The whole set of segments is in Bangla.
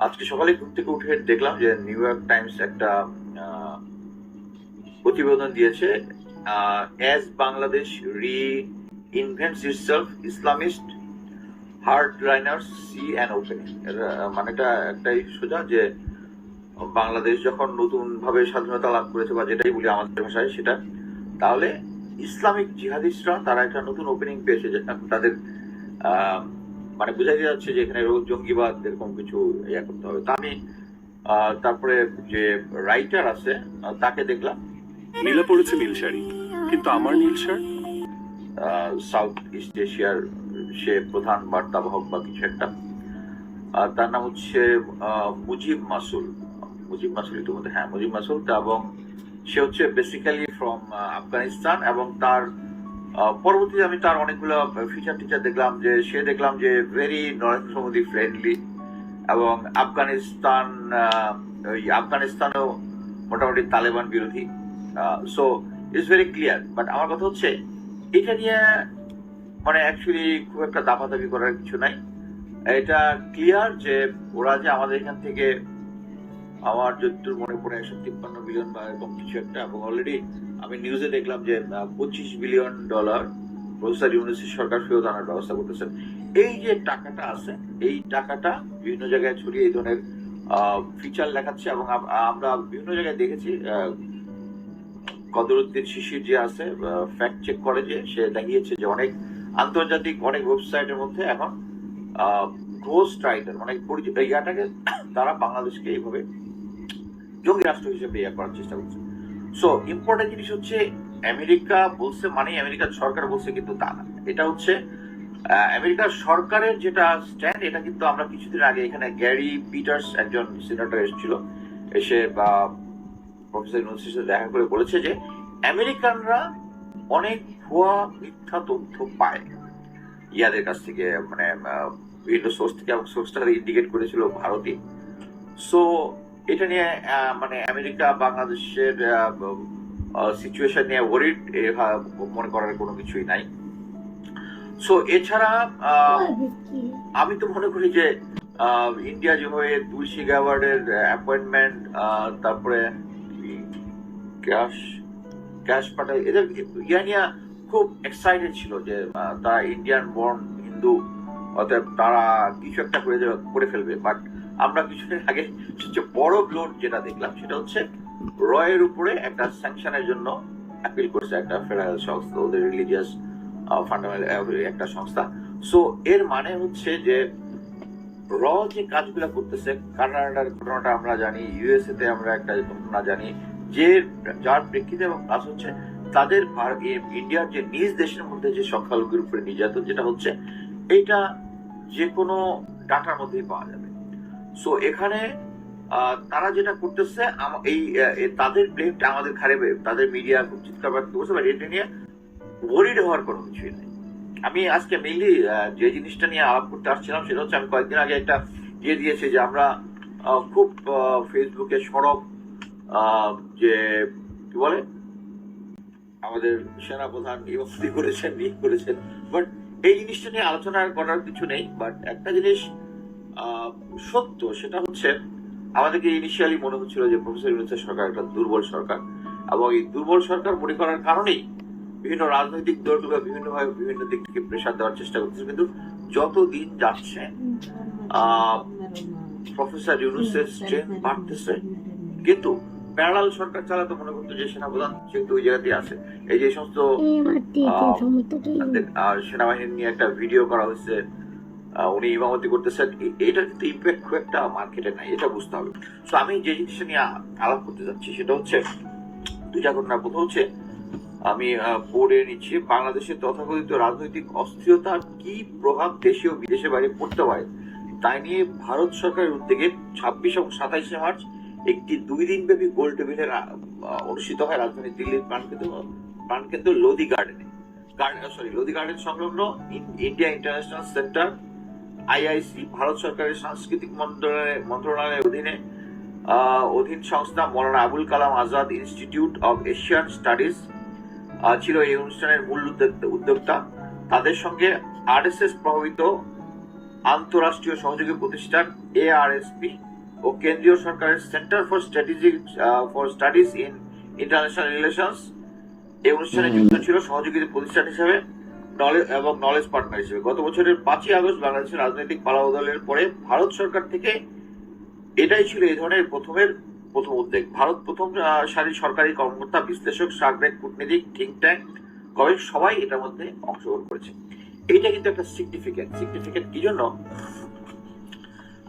আজকে সকালে ঘুম থেকে উঠে দেখলাম যে নিউ ইয়র্ক টাইমস একটা প্রতিবেদন দিয়েছে as Bangladesh reinvents itself Islamist hard liners C and opening মানেটা একটাই সোজা যে বাংলাদেশ যখন নতুন ভাবে স্বাধীনতা লাভ করেছে বা যেটাই বলি আমাদের ভাষায় সেটা, তাহলে ইসলামিক জিহাদিস্টরা তারা একটা নতুন ওপেনিং পেয়েছে তাদের মানে বোঝাই যাচ্ছে যে এখানে রোগ জঙ্গিবাদ এরকম কিছু ইয়ে করতে হবে। তা আমি তারপরে যে রাইটার আছে তাকে দেখলাম। নীলা পড়েছে নীল শাড়ি কিন্তু আমার নীল শার্ট? সাউথ ইস্ট এশিয়ার সে প্রধান বার্তাবাহক বা কিছু একটা। তার নাম হচ্ছে মুজিব মাসুল। মুজিব মাসুল ইতিমধ্যে হ্যাঁ মুজিব মাসুল। এবং সে হচ্ছে বেসিক্যালি ফ্রম আফগানিস্তান এবং তার পরবর্তীতে আমি তার অনেকগুলো ফিচার টিচার দেখলাম যে সে দেখলাম যে ভেরি নরেন্দ্র মোদী ফ্রেন্ডলি এবং আফগানিস্তান ওই আফগানিস্তানেও মোটামুটি তালেবান বিরোধী। So it's very clear but আমার কথা হচ্ছে, এটা নিয়ে মানে অ্যাকচুয়ালি খুব একটা দাপাদাপি করার কিছু নাই। এটা ক্লিয়ার যে ওরা যে আমাদের এখান থেকে আমার যতদূর মনে পড়ে, একশো তিপ্পান্ন বিলিয়ন বা এরকম কিছু একটা, এবং অলরেডি আমি নিউজে দেখলাম যে পঁচিশ বিলিয়ন ডলার প্রফেসর ইউনিভার্সিটি সরকার ফেরত আনার ব্যবস্থা করতেছেন। এই যে টাকাটা আছে, এই টাকাটা বিভিন্ন জায়গায় ছড়িয়ে এই ধরনের ফিচার দেখাচ্ছে এবং আমরা বিভিন্ন জায়গায় দেখেছি কদরুদ্দিন শিশির যে আছে ফ্যাক্ট চেক করে যে, সে দেখিয়েছে যে অনেক আন্তর্জাতিক, অনেক ওয়েবসাইটের মধ্যে এখন ঘোস্ট রাইটার মানে ইয়াটাকে তারা বাংলাদেশকে এইভাবে জঙ্গি রাষ্ট্র হিসেবে ইয়ে করার চেষ্টা করছে। সো ইম্পর্টেন্ট জিনিস হচ্ছে আমেরিকা বলছে মানে আমেরিকার সরকার বলছে কিন্তু তা না। এটা হচ্ছে আমেরিকার সরকারের যেটা স্ট্যান্ড এটা কিন্তু আমরা কিছুদিন আগে এখানে গ্যারি পিটার্স একজন সিনেটর এসেছিল, এসে, বা প্রফেসর ইউনুসের সাথে দেখা করে বলেছে যে আমেরিকানরা অনেক ভুয়া মিথ্যা তথ্য পায়। ইয়াদের কাছ থেকে মানে বিভিন্ন সোর্স থেকে সোর্সটা ইন্ডিকেট করেছিল ভারতে। সো এটা নিয়ে মানে আমেরিকা বাংলাদেশের সিচুয়েশন নিয়ে ওরিড মনে করার কোনো কিছুই নাই। সো এছাড়া আমি তো মনে করি যে ইন্ডিয়া যেভাবে তুলসী গ্যাওয়ার্ডের অ্যাপয়েন্টমেন্ট তারপরে ক্যাশ ক্যাশ পাটাই এদের ইয়া নিয়ে খুব এক্সাইটেড ছিল যে তারা ইন্ডিয়ান বর্ন হিন্দু অতএব তারা কিছু একটা করে করে ফেলবে বাট আমরা কিছুদিন আগে সবচেয়ে বড় ব্লোড যেটা দেখলাম সেটা হচ্ছে রয়ের উপরে একটা স্যাংশনের জন্য অ্যাপিল করছে একটা ফেডারেল সংস্থা, ওদের রিলিজিয়াস ফান্ডামেন্টাল একটা সংস্থা। সো এর মানে হচ্ছে যে র যে কাজগুলো করতেছে, কানাডার ঘটনাটা আমরা জানি ইউএসএ তে আমরা একটা ঘটনা জানি, যে যার প্রেক্ষিতে এবং কাজ হচ্ছে তাদের ইন্ডিয়ার যে নিজ দেশের মধ্যে যে সংখ্যালঘুর উপরে নির্যাতন, যেটা হচ্ছে এটা যে কোনো ডাটার মধ্যেই পাওয়া যাবে। সো এখানে তারা যেটা করতেছে এই তাদের ব্লেমটা আমাদের ঘাড়ে বে- তাদের মিডিয়া খুব চিৎকার বাদ করছে বাট এটা নিয়ে ওরিড হওয়ার কোনো কিছুই নেই। আমি আজকে মেইনলি যে জিনিসটা নিয়ে আলাপ করতে আসছিলাম, সেটা হচ্ছে আমি কয়েকদিন আগে একটা ইয়ে দিয়েছি যে আমরা খুব ফেসবুকে সরব যে, কি বলে? আমাদের সেনাপ্রধান ইমতি করেছেন করেছেন বাট এই জিনিসটা নিয়ে আলোচনা করার কিছু নেই বাট একটা জিনিস সত্য সেটা হচ্ছে আমাদেরকে ইনিশিয়ালি মনে হচ্ছিল যে প্রফেসর ইউনুসের সরকার একটা দুর্বল সরকার এবং এই দুর্বল সরকার মনে করার কারণেই বিভিন্ন রাজনৈতিক দলগুলো বিভিন্নভাবে বিভিন্ন দিক থেকে প্রেশার দেওয়ার চেষ্টা করতেছে। কিন্তু যত দিন যাচ্ছে প্রফেসর ইউনুসের স্ট্রেংথ বাড়তেছে। কিন্তু প্যারালাল সরকার চালাতে মনে করতো যে সেনাপ্রধান কিন্তু ওই জায়গাতেই আছে এই যে সমস্ত সেনাবাহিনী নিয়ে একটা ভিডিও করা হয়েছে উনি ইমামতি করতেছেন। এ- এইটার কিন্তু ইম্প্যাক্ট খুব একটা মার্কেটে নাই, এটা বুঝতে হবে। তো আমি যে জিনিসটা নিয়ে আলাপ করতে যাচ্ছি, সেটা হচ্ছে দুইটা ঘটনা প্রথম হচ্ছে, আমি পড়ে নিচ্ছি, বাংলাদেশের তথাকথিত রাজনৈতিক অস্থিরতার কি প্রভাব দেশে ও বিদেশে বাইরে পড়তে পারে, তাই নিয়ে ভারত সরকারের উদ্যোগে ছাব্বিশ এবং সাতাইশে মার্চ একটি দুই দিন ব্যাপী গোল টেবিলের অনুষ্ঠিত হয় রাজধানী দিল্লির প্রাণকেন্দ্র প্রাণকেন্দ্র লোদি গার্ডেনে। গার্ডেন সরি লোদি গার্ডেন সংলগ্ন in- India International Centre IIC Bharat সরকারের সাংস্কৃতিক মন্ত্রণালয়ের মন্ত্রণালয়ের অধীনে অধীন সংস্থা Maulana Abul Kalam Azad institute of Asian studies ছিল এই অনুষ্ঠানের মূল উদ্যোক্তা- উদ্যোক্তা। তাদের সঙ্গে আরএসএস প্রভাবিত আন্তরাষ্ট্রীয় সহযোগী প্রতিষ্ঠান এআরএসপি ও কেন্দ্রীয় সরকারের centre for strategic for studies in international relations. এই অনুষ্ঠানে যুক্ত ছিল সহযোগী প্রতিষ্ঠান হিসেবে। নলেজ এবং নলেজ পার্টনার হিসেবে। গত বছরের পাঁচই আগস্ট বাংলাদেশের রাজনৈতিক পালাবদলের পরে ভারত সরকার থেকে এটাই ছিল এই ধরনের প্রথমের, প্রথম উদ্যোগ। ভারত প্রথম সারির সরকারি কর্মকর্তা, বিশ্লেষক সার্ভেক কূটনীতিক থিঙ্ক ট্যাঙ্ক গবেষক, সবাই এটার মধ্যে অংশগ্রহণ করেছে। এইটা কিন্তু একটা সিগনিফিকেন্ট সিগনিফিকেন্ট কি জন্য?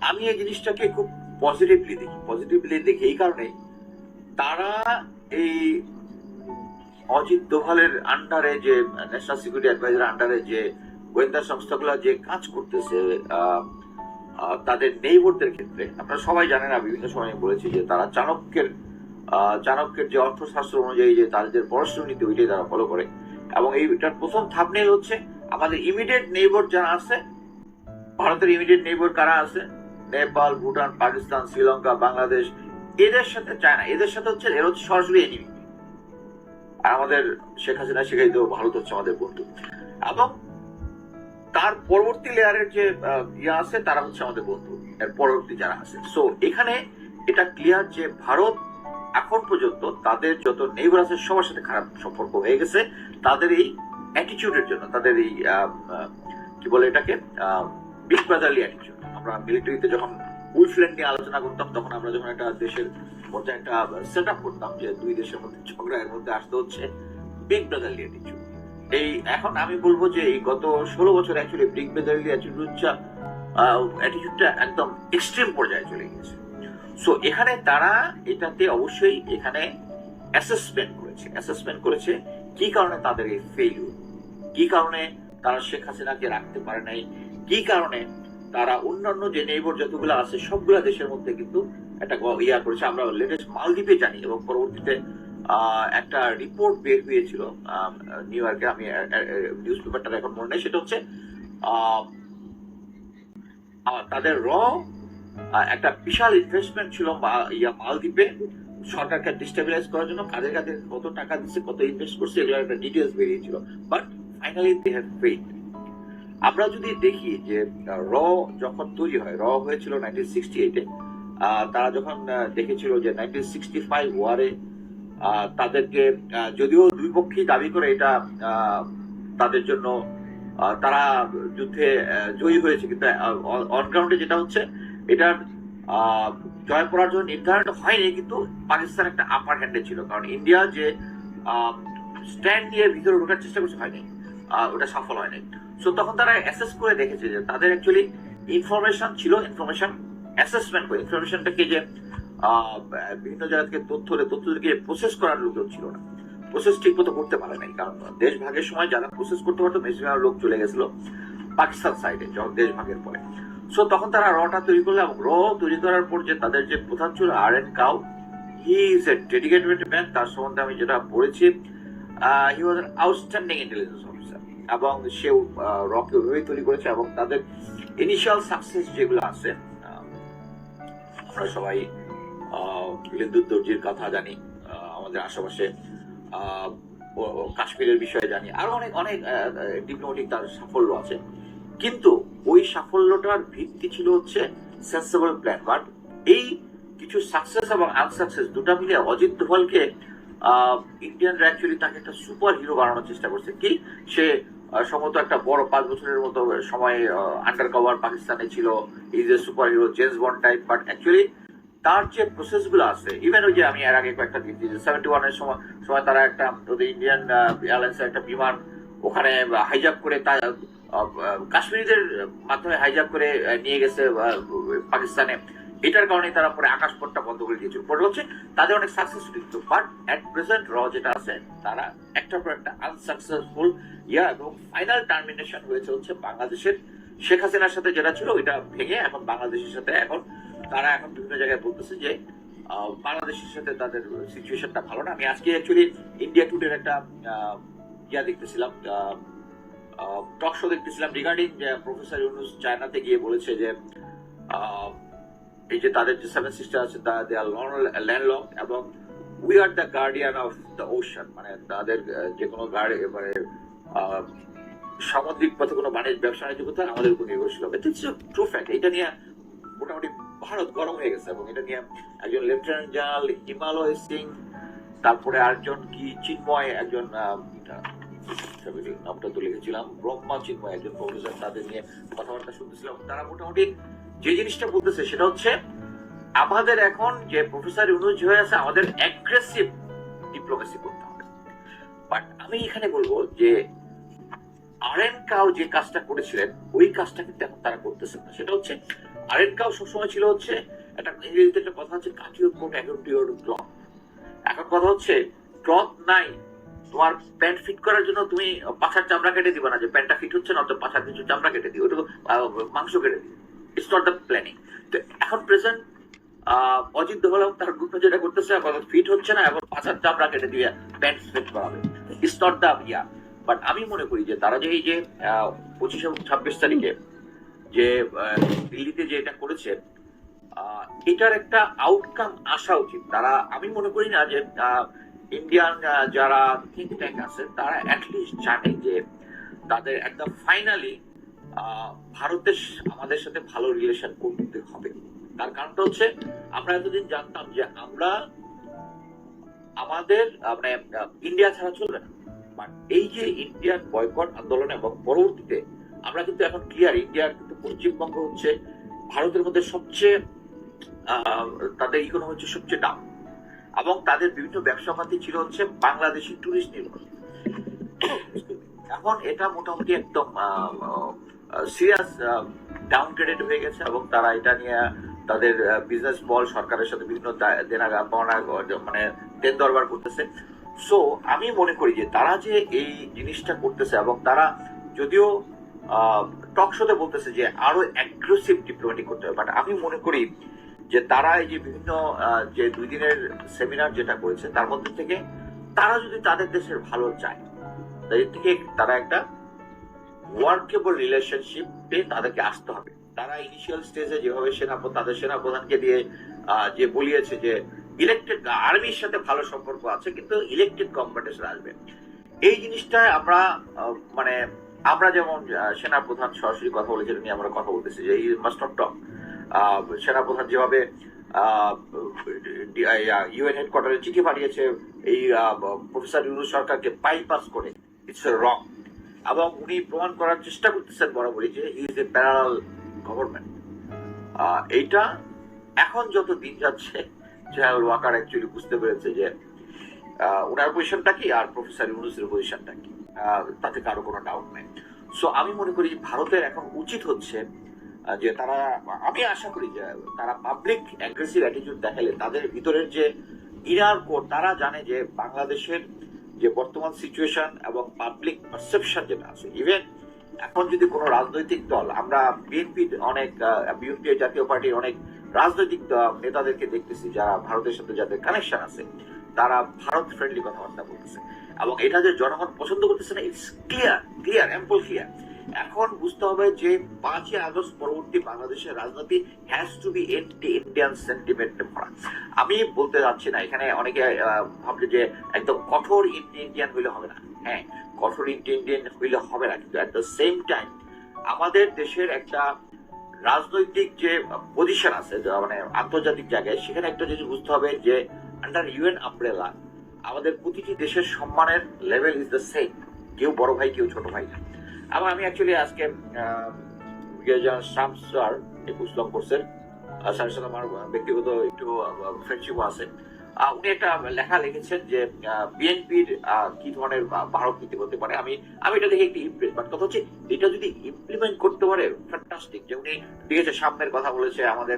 আমি এই জিনিসটাকে খুব পজিটিভলি দেখি। পজিটিভলি দেখি এই কারণে তারা এই অজিত দোভালের আন্ডারে যে ন্যাশনাল সিকিউরিটি অ্যাডভাইজার আন্ডারে যে গোয়েন্দা সংস্থাগুলো যে কাজ করতেছে তাদের নেইবরদের ক্ষেত্রে, আপনারা সবাই জানেন, আমি বিভিন্ন সময় বলেছি যে তারা চাণক্যের চাণক্যের যে অর্থশাস্ত্র অনুযায়ী যে তাদের পররাষ্ট্র নীতি ওইটাই তারা ফলো করে। এবং এইটার প্রথম থাপনেল হচ্ছে আমাদের ইমিডিয়েট নেইবর যারা আছে, ভারতের ইমিডিয়েট নেইবর কারা আছে? নেপাল, ভুটান, পাকিস্তান, শ্রীলঙ্কা, বাংলাদেশ, এদের সাথে চায়না এদের সাথে হচ্ছে, এর হচ্ছে সরাসরি এনিমি আমাদের শেখ হাসিনা শিখাই দেবো ভারত হচ্ছে আমাদের বন্ধু। এবং তার পরবর্তী লেয়ারের যে ইয়ে আছে, তারা হচ্ছে আমাদের বন্ধু, এর পরবর্তী যারা আছে। সো এখানে এটা ক্লিয়ার যে ভারত এখন পর্যন্ত তাদের যত নেইবার আছে, সবার সাথে খারাপ সম্পর্ক হয়ে গেছে। তাদের এই অ্যাটিটিউডের জন্য, তাদের এই কি বলে এটাকে বিগ ব্রাদারলি অ্যাটিটিউড আমরা মিলিটারিতে যখন উইফল্যান্ড নিয়ে আলোচনা করতাম, তখন আমরা যখন একটা দেশের মধ্যে একটা সেট আপ করতাম যে দুই দেশের মধ্যে ঝগড়া এর মধ্যে আসতে হচ্ছে। বিগ ব্রাদারলি অ্যাটিটিউড এই এখন আমি বলব যে এই গত ষোলো বছর অ্যাকচুয়ালি বিগ ব্রাদারলি অ্যাটিটিউডটা অ্যাটিটিউডটা একদম এক্সট্রিম পর্যায়ে চলে গেছে সো এখানে তারা এটাতে অবশ্যই এখানে অ্যাসেসমেন্ট করেছে। অ্যাসেসমেন্ট করেছে কি কারণে তাদের এই ফেলিউর কি কারণে তারা শেখ হাসিনাকে রাখতে পারে নাই? কি কারণে তারা অন্যান্য যে নেইবর যতগুলো আছে, সবগুলা দেশের মধ্যে কিন্তু একটা ইয়া করেছে। আমরা লেটেস্ট মালদ্বীপে জানি এবং পরবর্তীতে একটা রিপোর্ট বের হয়েছিল নিউ ইয়র্কে আমি নিউজ পেপারটা এখন মনে নেই। সেটা হচ্ছে তাদের র একটা বিশাল ইনভেস্টমেন্ট ছিল ইয়া মালদ্বীপে। সরকারকে ডিস্টেবিলাইজ করার জন্য কাদের কাদের কত টাকা দিচ্ছে কত ইনভেস্ট করছে এগুলো একটা ডিটেলস বেরিয়েছিল। But finally they have failed আমরা যদি দেখি যে র যখন তৈরি হয়, র হয়েছিল নাইনটিন সিক্সটি এইটে তারা যখন দেখেছিল যে নাইনটিন সিক্সটি ফাইভ ওয়ারে তাদেরকে যদিও দুই পক্ষই দাবি করে এটা তাদের জন্য তারা যুদ্ধে জয়ী হয়েছে, কিন্তু অনগ্রাউন্ডে যেটা হচ্ছে, এটার জয় পরাজয় নির্ধারণ হয়নি, কিন্তু পাকিস্তান একটা আপার হ্যান্ডে ছিল, কারণ ইন্ডিয়া যে স্ট্যান্ড নিয়ে ভিতরে ঢোকার চেষ্টা করছে, হয়নি ওটা সফল হয়নি। সো তখন তারা অ্যাসেস করে দেখেছে যে তাদের অ্যাকচুয়ালি ইনফরমেশন ছিল ইনফরমেশন অ্যাসেসমেন্ট করে ইনফরমেশনটাকে যে বিভিন্ন জায়গা থেকে তথ্য তথ্যকে প্রসেস করার লোকজন ছিল না। প্রসেস ঠিক মতো করতে পারে নাই, কারণ দেশ ভাগের সময় যারা প্রসেস করতে পারতো বেশিরভাগ লোক চলে গেছিল পাকিস্তান সাইডে যখন দেশ ভাগের পরে। সো তখন তারা রটা তৈরি করল এবং র তৈরি করার পর যে তাদের যে প্রধান ছিল R N Kao he is a dedicated man তার সম্বন্ধে আমি যেটা পড়েছি হি ওয়াজ আউটস্ট্যান্ডিং ইন্টেলিজেন্স এবং সেও রকে ওইভাবেই তৈরি করেছে এবং তাদের ইনিশিয়াল সাকসেস যেগুলো আছে আমরা সবাই লিন্দুর দর্জির কথা জানি আমাদের আশেপাশে কাশ্মীরের বিষয়ে জানি, আরও অনেক অনেক ডিপ্লোমেটিক তার সাফল্য আছে। কিন্তু ওই সাফল্যটার ভিত্তি ছিল হচ্ছে সেন্সেবল প্ল্যান বাট এই কিছু সাকসেস এবং আনসাকসেস দুটা মিলে অজিত দোভালকে ইন্ডিয়ানরা অ্যাকচুয়ালি তাকে একটা সুপার হিরো বানানোর চেষ্টা করছে। কি? সে সম্ভবত একটা বড় পাঁচ বছরের মতো সময় আন্ডার কভার পাকিস্তানে ছিল is a superhero James Bond type but actually তার যে প্রসেসগুলো আছে ইভেন ওই যে আমি এর আগে কয়েকটা দিন দিয়েছি সেভেন্টি ওয়ানের সময় সময় তারা একটা ইন্ডিয়ান এয়ারলাইন্সের একটা বিমান ওখানে হাইজাক করে তা কাশ্মীরিদের মাধ্যমে হাইজাক করে নিয়ে গেছে পাকিস্তানে। এটার কারণে তারা পরে আকাশপথটা বন্ধ করে দিয়েছিল। পরে হচ্ছে তাদের অনেক সাকসেসফুল কিন্তু বাট অ্যাট প্রেজেন্ট র যেটা আছে, তারা একটার পর একটা আনসাকসেসফুল ইয়া এবং ফাইনাল টার্মিনেশন হয়েছে হচ্ছে বাংলাদেশের শেখ হাসিনার সাথে যেটা ছিল, ওইটা ভেঙে এখন বাংলাদেশের সাথে এখন তারা এখন বিভিন্ন জায়গায় বলতেছে যে বাংলাদেশের সাথে তাদের সিচুয়েশনটা ভালো না। আমি আজকে অ্যাকচুয়ালি ইন্ডিয়া টুডের একটা ইয়া দেখতেছিলাম টক শো দেখতেছিলাম রিগার্ডিং প্রফেসর ইউনুস চায়নাতে গিয়ে বলেছে যে এই যে তাদের যে সেভেন সিস্টার আছে দে আর ল্যান্ডলক এবং we are the guardian of the ocean মানে তাদের যে কোনো গাড়ি মানে সামুদ্রিক পথে কোনো বাণিজ্য, ব্যবসা, বাণিজ্য করতে আমাদের উপর নির্ভরশীল হবে। ট্রু ফ্যাক্ট এটা নিয়ে মোটামুটি ভারত গরম হয়ে গেছে এবং এটা নিয়ে একজন লেফটেন্যান্ট জেনারেল হিমালয় সিং তারপরে আরেকজন কি চিন্ময় একজন নামটা তো লিখেছিলাম ব্রহ্মা চিন্ময় একজন প্রফেসর তাদের নিয়ে কথাবার্তা শুনতেছিলাম। তারা মোটামুটি যে জিনিসটা বলতেছে সেটা হচ্ছে, আমাদের এখন যে প্রফেসর ইউনুস হয়ে আছে, আমাদের অ্যাগ্রেসিভ ডিপ্লোমেসি করতে হবে। বাট আমি এখানে বলব যে, আরএন কাউ যে কাজটা করেছিলেন, ওই কাজটা কিন্তু এখন তারা করতেছে না। সেটা হচ্ছে, আরএন কাউ সবসময় ছিল হচ্ছে, একটা ইংরেজিতে একটা কথা হচ্ছে কাটিও কোট পিওর ক্লথ এখন কথা হচ্ছে ক্লথ নাই, তোমার প্যান্ট ফিট করার জন্য তুমি পাছার চামড়া কেটে দিবা না, যে প্যান্টটা ফিট হচ্ছে না তো পাছার কিছু চামড়া কেটে দিও ওটুকু মাংস কেটে দিও। ইটস নট দ্য প্ল্যানিং তো এখন প্রেজেন্ট অজিত দোহলাম তার গ্রুপে যেটা করতেছে, এখন ফিট হচ্ছে না এখন পাছার চামড়া কেটে দিয়ে প্যান্ট ফিট করাবে। It's not the yeah but আমি মনে করি যে তারা যে এই যে পঁচিশে ছাব্বিশ তারিখে যে দিল্লিতে যে এটা করেছে এটার একটা আউটকাম আসা উচিত। তারা, আমি মনে করি না যে ইন্ডিয়ান যারা থিঙ্ক ট্যাঙ্ক আছে, তারা অ্যাটলিস্ট জানে যে তাদের একদম ফাইনালি ভারতের আমাদের সাথে ভালো রিলেশন করতে হবে। তার কারণটা হচ্ছে, আমরা এতদিন জানতাম যে আমরা আমাদের মানে ইন্ডিয়া ছাড়া চলবে না। বাট এই যে ইন্ডিয়ার বয়কট আন্দোলন এবং পরবর্তীতে আমরা কিন্তু এখন ক্লিয়ার ইন্ডিয়ার কিন্তু পশ্চিমবঙ্গ হচ্ছে ভারতের মধ্যে সবচেয়ে তাদের ইকোনমি হচ্ছে সবচেয়ে ডাউন এবং তাদের বিভিন্ন ব্যবসা পাতি ছিল হচ্ছে বাংলাদেশি টুরিস্ট নির্ভর। এখন এটা মোটামুটি একদম সিরিয়াস ডাউনগ্রেডেড হয়ে গেছে এবং তারা এটা নিয়ে তাদের বিজনেস বল সরকারের সাথে বিভিন্ন দেনা পাওনা মানে দেন দরবার করতেছে। সো আমি মনে করি যে তারা যে এই জিনিসটা করতেছে এবং তারা যদিও টক শোতে বলতেছে যে আরও অ্যাগ্রেসিভ ডিপ্লোমেটিক করতে হবে বাট আমি মনে করি যে তারা এই যে বিভিন্ন যে দুই দিনের সেমিনার যেটা করেছে, তার মধ্যে থেকে তারা যদি তাদের দেশের ভালো চায়, তাদের থেকে তারা একটা ওয়ার্কেবল রিলেশনশিপে তাদেরকে আসতে হবে। তারা ইনিশিয়াল স্টেজে যেভাবে সেনা তাদের সেনাপ্রধানকে দিয়ে যে বলিয়েছে যে ইলেকটেড আর্মির সাথে ভালো সম্পর্ক আছে কিন্তু ইলেকটেড কম্পিটিশন আসবে। এই জিনিসটা আমরা মানে আমরা যেমন আহ, সেনা প্রধান সরাসরি কথা বলে যেটা নিয়ে আমরা কথা বলতেছি যে মাস্ট নট টক সেনা প্রধান যেভাবে ইউএন হেডকোয়ার্টারে চিঠি পাঠিয়েছে এই প্রফেসর ইউনুস সরকারকে বাইপাস করে ইটস রং এবং উনি প্রমাণ করার চেষ্টা করতেছেন বরাবরই যে ইজ এ প্যারাল গভর্নমেন্ট এইটা এখন যত দিন যাচ্ছে, জেনারেল ওয়াকার অ্যাকচুয়ালি বুঝতে পেরেছে যে ওনার পজিশনটা কি আর প্রফেসর ইউনুসের পজিশনটা কি। তাতে কারও কোনো ডাউট নেই। সো আমি মনে করি ভারতের এখন উচিত হচ্ছে যে তারা, আমি আশা করি যে তারা পাবলিক অ্যাগ্রেসিভ অ্যাটিটিউড দেখালে তাদের ভিতরের যে ইনার কোর তারা জানে যে বাংলাদেশের যে বর্তমান সিচুয়েশন এবং পাবলিক পারসেপশন যেটা আছে ইভেন এখন যদি কোনো রাজনৈতিক দল, আমরা বিএনপির অনেক বিএনপি জাতীয় পার্টির অনেক রাজনৈতিক নেতাদেরকে দেখতেছি যারা ভারতের সাথে যাদের কানেকশন আছে, তারা ভারত ফ্রেন্ডলি কথাবার্তা বলতেছে। এবং এটা যে জনগণ পছন্দ করতেছে না it's clear clear ample clear এখন বুঝতে হবে যে পাঁচই আগস্ট পরবর্তী বাংলাদেশের রাজনীতি has to be anti Indian সেন্টিমেন্টে ভরা আমি বলতে যাচ্ছি না, এখানে অনেকে ভাবছে যে একদম কঠোর ইন্ডিয়ান হইলে হবে না। হ্যাঁ কঠোর ইন্ডিয়ান হইলে হবে না, কিন্তু অ্যাট দ্য সেম টাইম আমাদের দেশের একটা রাজনৈতিক যে পজিশন আছে মানে আন্তর্জাতিক জায়গায়, সেখানে একটা জিনিস বুঝতে হবে যে আন্ডার ইউএন আমব্রেলা আমাদের প্রতিটি দেশের সম্মানের লেভেল ইজ দ্য সেম কেউ বড় ভাই, কেউ ছোট ভাই না। এবং আমি অ্যাকচুয়ালি আজকে শামস স্যার ইসলাম কোর্সের স্যারের সাথে আমার ব্যক্তিগত একটু ফ্রেন্ডশিপও আছে। উনি একটা লেখা লিখেছেন যে বিএনপির কি ধরনের ভারত নীতি হতে পারে, আমি আমি এটা দেখে একটু ইমপ্রেস বাট কথা হচ্ছে, এটা যদি ইমপ্লিমেন্ট করতে পারে ফ্যান্টাস্টিক যে উনি লিখেছে সামনের কথা বলেছে, আমাদের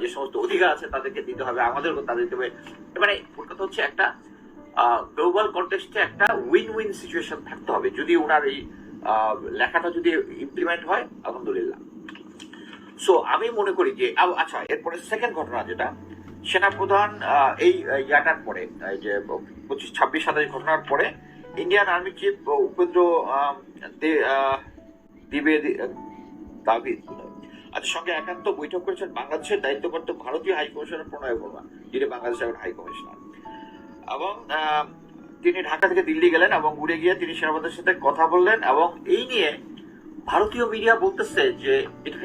যে সমস্ত অধিকার আছে, তাদেরকে দিতে হবে, আমাদেরও তাদের দিতে হবে। মানে কথা হচ্ছে একটা গ্লোবাল কন্টেক্সটে একটা উইন উইন সিচুয়েশন থাকতে হবে, যদি ওনার এই লেখাটা যদি ইমপ্লিমেন্ট হয়, আলহামদুলিল্লাহ। সো আমি মনে করি যে আচ্ছা এরপরে সেকেন্ড ঘটনা যেটা সেনাপ্রধান এই ইয়াটার পরে যে, পঁচিশ, ছাব্বিশ সাতাশ ঘটনার পরে ইন্ডিয়ান আর্মি চিফ উপেন্দ্র দ্বিবেদী দাবিদ আচ্ছা সঙ্গে একান্ত বৈঠক করেছেন বাংলাদেশের দায়িত্বপ্রাপ্ত ভারতীয় হাই কমিশনার প্রণয় বর্মা, যিনি বাংলাদেশের এখন হাই কমিশনার এবং তিনি ঢাকা থেকে দিল্লি গেলেন এবং উড়ে গিয়ে তিনি সেনাপতির সাথে কথা বললেন এবং এই নিয়ে ভারতীয় মিডিয়া বলতেছে যে এটা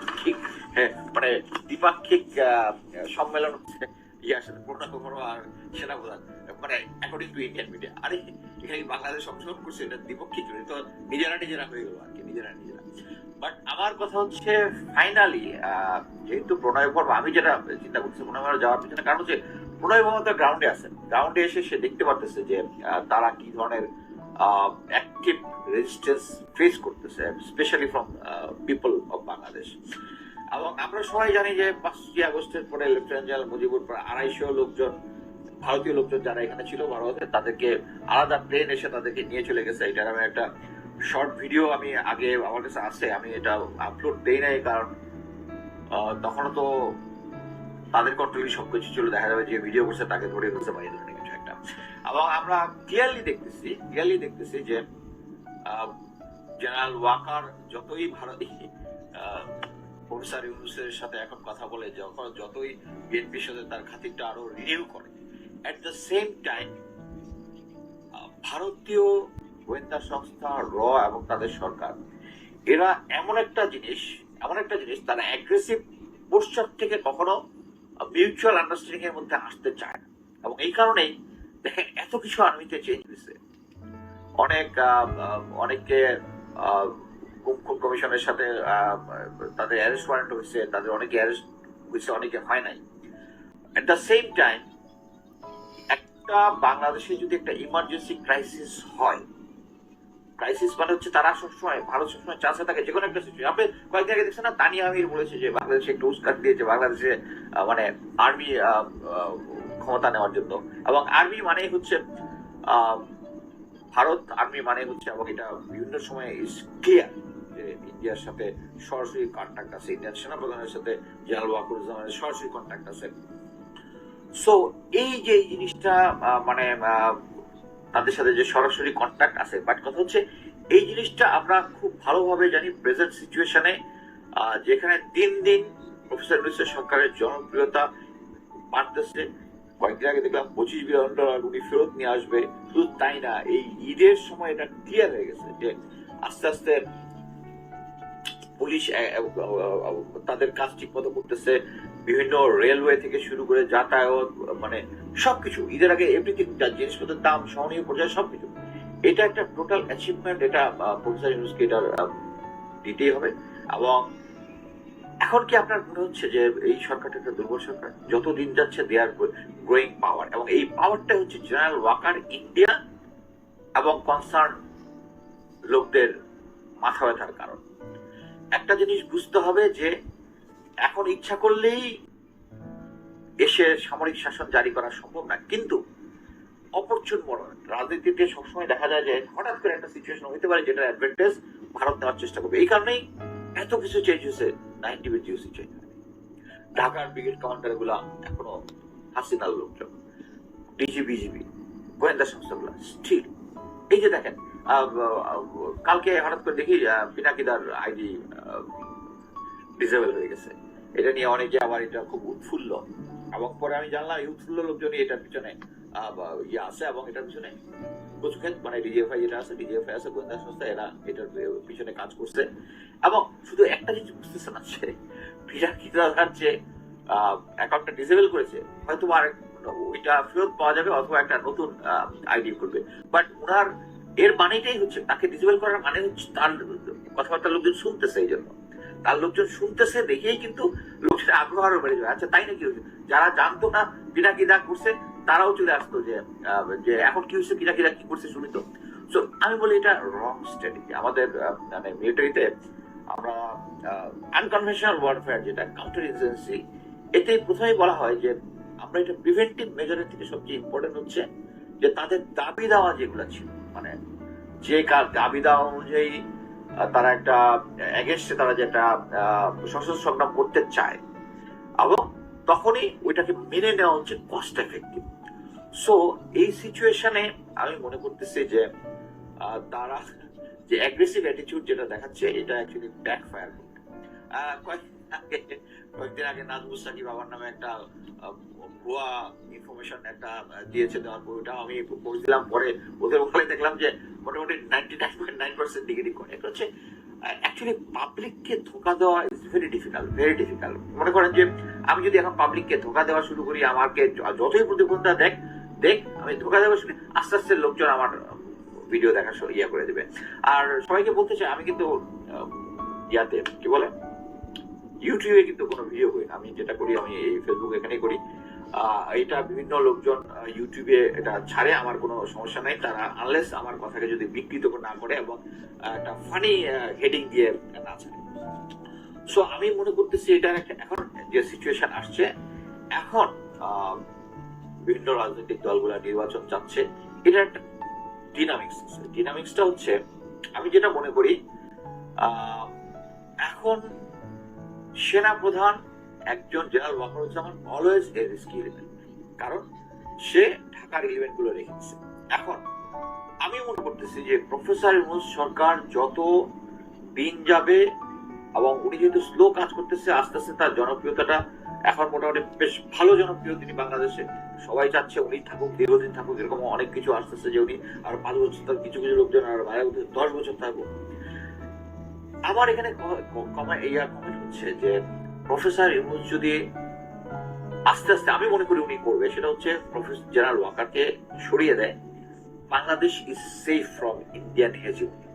নাকি হ্যাঁ, মানে দ্বিপাক্ষিক সম্মেলন হচ্ছে ইয়ার সাথে প্রণব বড় আর সেনাপ্রধান মানে অ্যাকর্ডিং টু ইন্ডিয়ান মিডিয়া আরে এখানে বাংলাদেশ অংশগ্রহণ করছে? এটা দ্বিপক্ষিক তো নিজেরা নিজেরা হয়ে গেল আর কি নিজেরা নিজেরা। বাট আমার কথা হচ্ছে ফাইনালি যেহেতু প্রণয় পর্ব আমি যেটা চিন্তা করছি প্রণয় যাওয়ার পিছনে কারণ হচ্ছে প্রণয় পর্ব তো গ্রাউন্ডে আছে। গ্রাউন্ডে এসে সে দেখতে পারতেছে যে তারা কি ধরনের অ্যাক্টিভ রেজিস্ট্যান্স ফেস করতেছে specially from people of Bangladesh এবং আমরা সবাই জানি যে, পাঁচই আগস্টের পরে লেফটেন্যান্ট জেনারেল মুজিবুর পর আড়াইশো লোকজন, ভারতীয় লোকজন যারা এখানে ছিল ভারতে, তাদেরকে আলাদা প্লেন এসে তাদেরকে নিয়ে চলে গেছে। এটার আমি একটা শর্ট ভিডিও আমি আগে আমার কাছে আছে, আমি এটা আপলোড দেই নাই কারণ তখনও তো তাদের কন্ট্রোলে সবকিছু ছিল। দেখা যাবে যে ভিডিও করছে, তাকে ধরে ফেলছে বা ধরনের কিছু একটা। এবং আমরা ক্লিয়ারলি দেখতেছি ক্লিয়ারলি দেখতেছি যে জেনারেল ওয়াকার যতই ভারত প্রফেসর ইউনুসের সাথে এখন কথা বলে, যখন যতই বিএনপির সাথে তার খাতিরটা আরও রিনিউ করে অ্যাট দ্য সেম টাইম ভারতীয় গোয়েন্দা সংস্থা, র এবং তাদের সরকার, এরা এমন একটা জিনিস, এমন একটা জিনিস, তারা অ্যাগ্রেসিভ পোস্টার থেকে কখনো মিউচুয়াল আন্ডারস্ট্যান্ডিং এর মধ্যে আসতে চায় না। এবং এই কারণেই দেখেন এত কিছু আর্মিতে চেঞ্জ হয়েছে। অনেক অনেককে আহ, কমিশনের সাথে তাদের অ্যারেস্ট ওয়ারেন্ট হয়েছে তাদের অনেকে অ্যারেস্ট হয়েছে অনেকে হয় নাই। এট দ্য সেম টাইম একটা বাংলাদেশে যদি একটা ইমার্জেন্সি ক্রাইসিস হয় ক্রাইসিস মানে হচ্ছে তারা সবসময়, ভারত সবসময় চান্সে থাকে যে কোনো একটা সিচুয়েশন আপনি কয়েকদিন আগে দেখছেন না, তানিয়া আমির বলেছে যে বাংলাদেশে একটা উস্কার দিয়েছে বাংলাদেশে মানে আর্মি ক্ষমতা নেওয়ার জন্য। এবং আর্মি মানে হচ্ছে ভারত আর্মি মানে হচ্ছে, এবং এটা বিভিন্ন সময় ইস ক্লিয়ার যে ইন্ডিয়ার সাথে সরাসরি কন্ট্যাক্ট আছে, ইন্ডিয়ান সেনাপ্রধানের সাথে জেনারেল ওয়াকুরুজ্জামানের সরাসরি কন্ট্যাক্ট আছে। সো এই যে জিনিসটা মানে তাদের সাথে যে সরাসরি কন্ট্যাক্ট আছে। বাট কথা হচ্ছে, এই জিনিসটা আমরা খুব ভালোভাবে জানি প্রেজেন্ট সিচুয়েশনে যেখানে দিন দিন প্রফেসর ইউনুসের সরকারের জনপ্রিয়তা বাড়তেছে। কয়েকদিন আগে দেখলাম পঁচিশ বিলিয়ন ডলার উনি ফেরত নিয়ে আসবে। শুধু তাই না, এই ঈদের সময় এটা ক্লিয়ার হয়ে গেছে যে আস্তে আস্তে পুলিশ তাদের কাজ ঠিক মতো করতেছে, বিভিন্ন রেলওয়ে থেকে শুরু করে যাতায়াত মানে সবকিছু। ঈদের আগে এভরিথিং জিনিসপত্রের দাম, সহনীয় পর্যায়ে সবকিছু। এটা একটা টোটাল অ্যাচিভমেন্ট এটা প্রফেসর ইউনুসকে এটা দিতেই হবে। এবং এখন কি আপনার মনে হচ্ছে যে এই সরকারটা একটা দুর্বল সরকার? যত দিন যাচ্ছে দে আর গ্রোয়িং পাওয়ার এবং এই পাওয়ারটা হচ্ছে জেনারেল ওয়াকার ইন্ডিয়া এবং কনসার্ন লোকদের মাথা ব্যথার কারণ। একটা জিনিস বুঝতে হবে যে এখন ইচ্ছা করলেই এসে সামরিক শাসন জারি করা সম্ভব না। কিন্তু অপরচুন মোমেন্ট রাজনীতিতে সবসময় দেখা যায় যে হঠাৎ করে একটা সিচুয়েশন হতে পারে যেটা অ্যাডভান্টেজ ভারত নেওয়ার চেষ্টা করবে। এই কারণেই এত কিছু চেঞ্জ হয়েছে নাইনটি জিওসি চেঞ্জ ঢাকার ব্রিগেড কমান্ডারগুলা এখনও হাসিনার লোকজন ডিজি বিজিবি গোয়েন্দা সংস্থাগুলো স্টিল এই যে দেখেন কালকে হঠাৎ করে দেখি পিনাকিদার আইডি ডিসেবল হয়ে গেছে। এটা নিয়ে অনেকে আবার এটা খুব উৎফুল্ল। এবং পরে আমি জানলাম, এই উৎফুল্ল লোকজনই এটার পিছনে ইয়ে আছে এবং এটার পিছনে মানে ডিজিএফআই যেটা আছে, ডিজিএফআই আছে, গোয়েন্দা সংস্থা, এরা এটার পিছনে কাজ করছে। এবং শুধু একটা জিনিস বুঝতেছে না যে পিনাকিদার যে অ্যাকাউন্টটা ডিসেবল করেছে, হয়তো আর ওইটা ফেরত পাওয়া যাবে, অথবা একটা নতুন আইডি করবে বাট ওনার এর মানেটাই হচ্ছে তাকে ডিসেবল করার মানে হচ্ছে তার কথাবার্তা লোকজন শুনতেছে এই জন্য। তার লোকজন শুনতেছে দেখেই কিন্তু লোকটা আগ্রহ আরও বেড়ে যাবে। আচ্ছা তাই নাকি হয়েছে? যারা জানতো না কিনা কিনা করছে তারাও চলে আসতো যে যে এখন কি হচ্ছে কিনা কিনা কি করছে শুনি তো। So, আমি বলি এটা রং স্ট্র্যাটেজি আমাদের মানে মিলিটারিতে আমরা আনকনভেনশনাল ওয়ারফেয়ার যেটা কাউন্টার ইনসেন্সি এতে প্রথমেই বলা হয় যে আমরা এটা প্রিভেন্টিভ মেজারের থেকে সবচেয়ে ইম্পর্টেন্ট হচ্ছে যে তাদের দাবি দেওয়া যেগুলো ছিল মানে যে কার দাবি দেওয়া অনুযায়ী তারা একটা এগেনস্টে তারা যেটা আহ, সশস্ত্র সংগ্রাম করতে চায় এবং তখনই ওইটাকে মেনে নেওয়া হচ্ছে কস্ট এফেক্টিভ সো এই সিচুয়েশনে আমি মনে করতেছি যে তারা যে অ্যাগ্রেসিভ অ্যাটিটিউড যেটা দেখাচ্ছে এটা অ্যাকচুয়ালি ব্যাক ফায়ার করবে আহ, কয়েকদিন আগে নাজমুল সাকিব বাবার নামে একটা ভুয়া ইনফরমেশন একটা দিয়েছে দেওয়ার পর ওটা আমি পড়ছিলাম পরে ওদের বলে দেখলাম যে মোটামুটি ninety nine point nine percent degree করে। এটা হচ্ছে অ্যাকচুয়ালি পাবলিককে ধোকা দেওয়া is very difficult very difficult মনে করেন যে আমি যদি এখন পাবলিককে ধোকা দেওয়া শুরু করি, আমাকে যতই প্রতিবন্ধা দেখ দেখ, আমি ধোকা দেওয়া শুরু আস্তে আস্তে লোকজন আমার ভিডিও দেখা ইয়ে করে দেবে। আর সবাইকে বলতে চাই, আমি কিন্তু ইয়াতে, কি বলে? ইউটিউবে কিন্তু কোনো ভিডিও করি না। আমি যেটা করি, আমি এই ফেসবুক এখানেই করি। এটা বিভিন্ন লোকজন ইউটিউবে এটা ছাড়ে, আমার কোনো সমস্যা নাই। তারা আনলেস আমার কথাকে যদি বিকৃত না করে এবং একটা ফানি হেডিং দিয়ে না ছাড়ে। সো আমি মনে করতেছি এটার একটা এখন যে সিচুয়েশন আসছে, এখন বিভিন্ন রাজনৈতিক দলগুলো নির্বাচন চাচ্ছে। এটা একটা ডিনামিক্স ডিনামিক্সটা হচ্ছে, আমি যেটা মনে করি এখন সেনা প্রধান একজন general Waker-Uz-Zaman always a risky element কারণ সে ঢাকার এলিমেন্টগুলো রেখেছে এখন, আমি মনে করতেছি যে প্রফেসর ইউনুস সরকার যত দিন যাবে এবং উনি যেহেতু স্লো কাজ করতেছে, আস্তে আস্তে তার জনপ্রিয়তাটা এখন মোটামুটি বেশ ভালো জনপ্রিয় তিনি বাংলাদেশে। সবাই চাচ্ছে উনি থাকুক, দীর্ঘদিন থাকুক, এরকম অনেক কিছু আসতেছে যে উনি আর পাঁচ বছর, তার কিছু কিছু লোকজন আর বাইরে দশ বছর থাকুক। আমার এখানে কমেন্ট হচ্ছে যে প্রফেসর ইউনুস যদি আস্তে আস্তে, আমি মনে করি উনি করবে, সেটা হচ্ছে প্রফেসর জেনারেল ওয়াকারকে সরিয়ে দেয়, Bangladesh is safe from Indian hegemony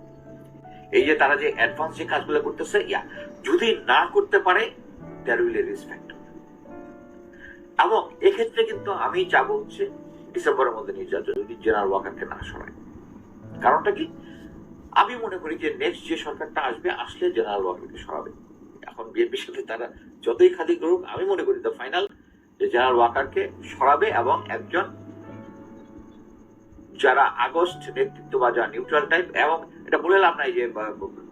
এই যে তারা যে অ্যাডভান্স যে কাজগুলো করতেছে, ইয়া, যদি না করতে পারে দ্যার উইল রেসপেক্ট এবং এক্ষেত্রে কিন্তু আমি চাবো হচ্ছে ডিসেম্বরের মধ্যে নির্যাতন, যদি জেনারেল ওয়াকারকে না সরায়। কারণটা কি? আমি মনে করি যে নেক্সট যে সরকারটা আসবে, আসলে জেনারেল ওয়াকারকে সরাবে। এখন বিএনপির সাথে তারা যতই খালি করুক, আমি মনে করি দ্য ফাইনাল যে জেনারেল ওয়াকারকে সরাবে এবং একজন যারা আগস্ট নেতৃত্ব বা যারা নিউট্রাল টাইপ এবং এটা বলে লাভ নাই যে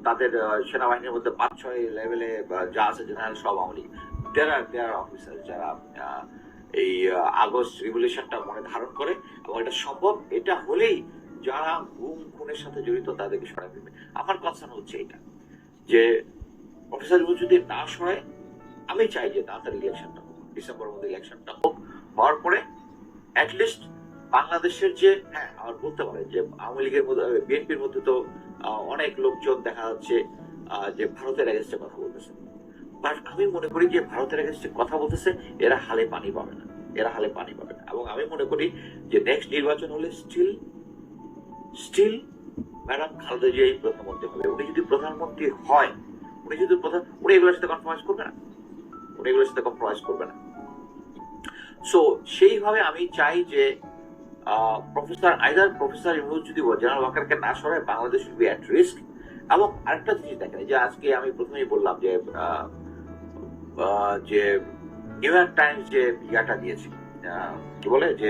তাদের সেনাবাহিনীর মধ্যে পাঁচ ছয় লেভেলে যা আছে জেনারেল সব Awami League there are their officer যারা এই আগস্ট রিভলিউশনটা মনে ধারণ করে এবং এটা সম্ভব, এটা হলেই যারা গুম, খুনের সাথে জড়িত তাদেরকে সরাই দেবে আমার কনসার্ন হচ্ছে এটা, যে প্রফেসর যদি না সরায়, আমি চাই যে তাড়াতাড়ি ইলেকশনটা হোক, ডিসেম্বর মধ্যে ইলেকশনটা হোক, হওয়ার পরে অ্যাটলিস্ট বাংলাদেশের যে হ্যাঁ আমার বলতে পারে যে আওয়ামী লীগের মধ্যে বিএনপির মধ্যে তো অনেক লোকজন দেখা যাচ্ছে যে ভারতের এগেনস্টে কথা বলতেছে। বাট আমি মনে করি যে ভারতের এগেনস্টে কথা বলতেছে, এরা হালে পানি পাবে না, এরা হালে পানি পাবে না। এবং আমি মনে করি যে নেক্সট নির্বাচন হলে স্টিল স্টিল ম্যাডাম খালেদা জিয়াই প্রধানমন্ত্রী হবে। উনি যদি প্রধানমন্ত্রী হয়, উনি যদি প্রধান, উনি এগুলোর সাথে কম্প্রোমাইজ করবে না। উনি এগুলোর সাথে কম্প্রোমাইজ করবে না। সো সেইভাবে আমি চাই যে প্রফেসর আইদার প্রফেসর ইউনুস যদি জেনারেল ওয়াকারকে না সরায় Bangladesh will be at risk এবং আরেকটা জিনিস দেখেন যে আজকে আমি প্রথমেই বললাম যে যে নিউ ইয়র্ক টাইমস যে ইয়াটা দিয়েছে কি বলে, যে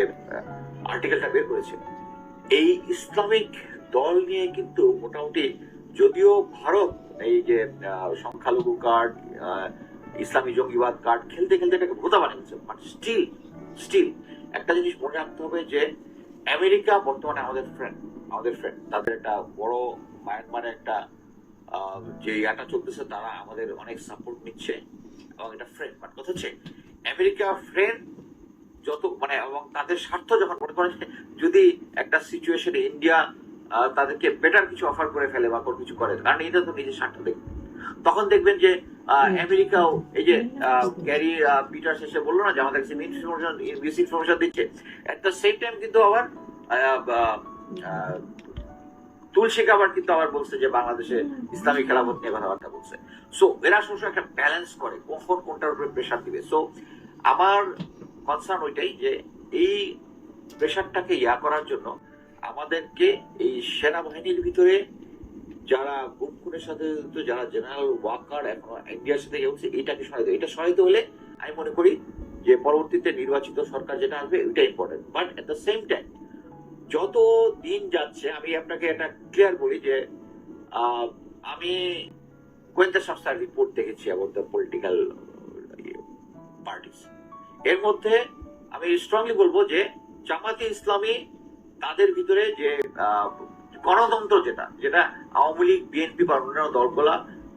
আর্টিকেলটা বের করেছে এই ইসলামিক দল নিয়ে কিন্তু মোটামুটি যদিও ভারত, এই যে সংখ্যালঘু কার্ড ইসলামী জঙ্গিবাদ কার্ড খেলতে খেলতে এটাকে ভোতা বানিয়েছে বাট স্টিল স্টিল একটা জিনিস মনে রাখতে হবে যে, আমেরিকা বর্তমানে আমাদের ফ্রেন্ড আমাদের ফ্রেন্ড তাদের একটা বড় মায়ানমারে একটা যে ইয়াটা চলতেছে, তারা আমাদের অনেক সাপোর্ট নিচ্ছে এবং এটা ফ্রেন্ড বাট কথা হচ্ছে, আমেরিকা ফ্রেন্ড যত মানে এবং তাদের স্বার্থ যখন মনে করেন যদি একটা সিচুয়েশনে ইন্ডিয়া তাদেরকে বেটার কিছু অফার করে ফেলে বা কোনো কিছু করে কারণ এটা তো নিজের স্বার্থ দেখবে তখন দেখবেন যে আমেরিকাও এই যে গ্যারি আহ, পিটার্স এসে বলল না যে আমাদের ইনফরমেশন মিস ইনফরমেশন দিচ্ছে। এট দ্য সেম টাইম কিন্তু আবার তুলসী আবার কিন্তু আবার বলছে যে বাংলাদেশে ইসলামী খেলাফত নিয়ে কথাবার্তা বলছে। সো এরা সবসময় একটা ব্যালেন্স করে কখন কোনটার উপরে প্রেশার দিবে। সো আমার কনসার্ন ওইটাই যে এই প্রেশারটাকে ইয়া করার জন্য আমাদেরকে এই সেনাবাহিনীর ভিতরে যারা গুম খুনের সাথে যারা জেনারেল ওয়াকার এখনও ইন্ডিয়ার সাথে হচ্ছে এটাকে সহায়তা এটা সহায়তা হলে আমি মনে করি যে পরবর্তীতে নির্বাচিত সরকার যেটা আসবে, ওইটা important but at the same time যত দিন যাচ্ছে, আমি আপনাকে এটা ক্লিয়ার বলি যে আমি গোয়েন্দা সংস্থার রিপোর্ট দেখেছি অ্যাবাউট দ্য পলিটিক্যাল পার্টিস এর মধ্যে আমি স্ট্রংলি বলব যে জামাতে ইসলামী তাদের ভিতরে যে আহ, গণতন্ত্র যেটা যেটা আওয়ামী লীগ বিএনপি বা অন্যান্য দলগুলা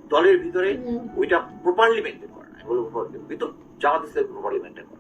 দলের ভিতরে ওইটা প্রপারলি মেনটেন করে না। বলব কিন্তু জামাত ইসলামী প্রপারলি মেনটেন করে